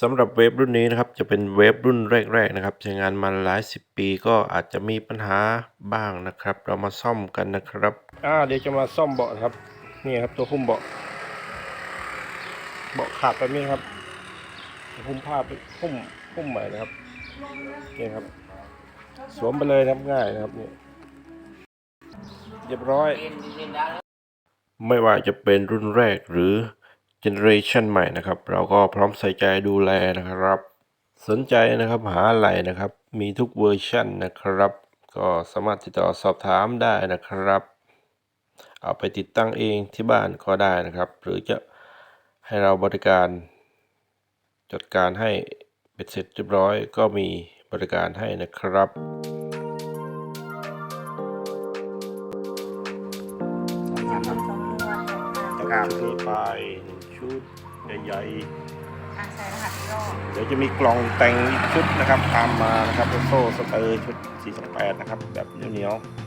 สำหรับเวฟรุ่นนี้นะครับจะเป็นเวฟรุ่นแรกๆนะครับใช้งานมาหลายสิบปีก็อาจจะมีปัญหาบ้างนะครับ เรามาซ่อมกันนะครับอ่าเดี๋ยวจะมาซ่อมเบาะครับนี่ครับตัวหุ้มเบาะเบาะขาดไปนี่ครับหุ้มผ้าไปหุ้มหุ้มใหม่นะครับนี่ครับ สวมไปเลยครับง่ายนะครับนี่เรียบร้อย ไม่ว่าจะเป็นรุ่นแรกหรือ เจเนอเรชันใหม่นะครับ เราก็พร้อมใส่ใจดูแลนะครับ สนใจนะครับหาอะไรนะครับ มีทุกเวอร์ชันนะครับ ก็สามารถติดต่อสอบถามได้นะครับ เอาไปติดตั้งเองที่บ้านก็ได้นะครับ หรือจะให้เราบริการ จัดการให้เป็นเสร็จเรียบร้อย ก็มีบริการให้นะครับจากนี้ไป ชุดใหญ่อะใช่รหัสย่อๆเดี๋ยวจะมีกล่องแต่งอีกชุดนะครับ ตามมานะครับโซ่สเตอร์ชุด428นะครับ แบบเหนียวๆ